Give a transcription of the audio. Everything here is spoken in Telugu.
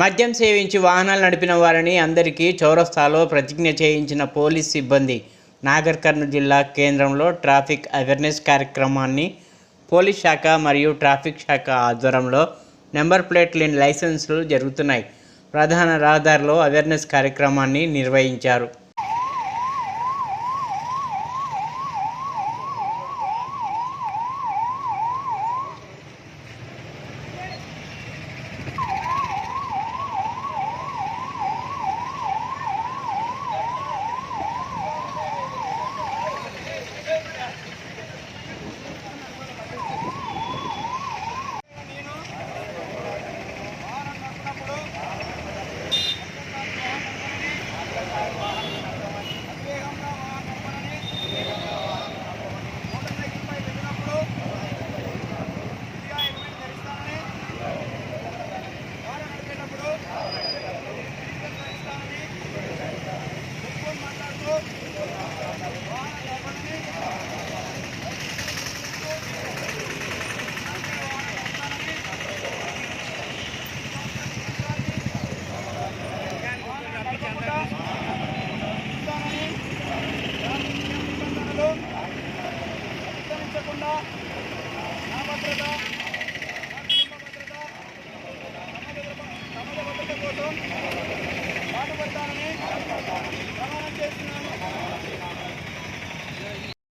మద్యం సేవించి వాహనాలు నడిపిన వారిని అందరికీ చౌరస్తాలో ప్రతిజ్ఞ చేయించిన పోలీస్ సిబ్బంది నాగర్ కర్నూలు జిల్లా కేంద్రంలో ట్రాఫిక్ అవేర్నెస్ కార్యక్రమాన్ని పోలీస్ శాఖ మరియు ట్రాఫిక్ శాఖ ఆధ్వర్యంలో నెంబర్ ప్లేట్ లేని లైసెన్సులు జరుగుతున్నాయి. ప్రధాన రహదారిలో అవేర్నెస్ కార్యక్రమాన్ని నిర్వహించారు. అనుసరించకుండా నా భద్రత నా కుటుంబ భద్రత సమాజ భద్రత కోసం పాటుపడతానని ప్రమాణం చేస్తున్నాను.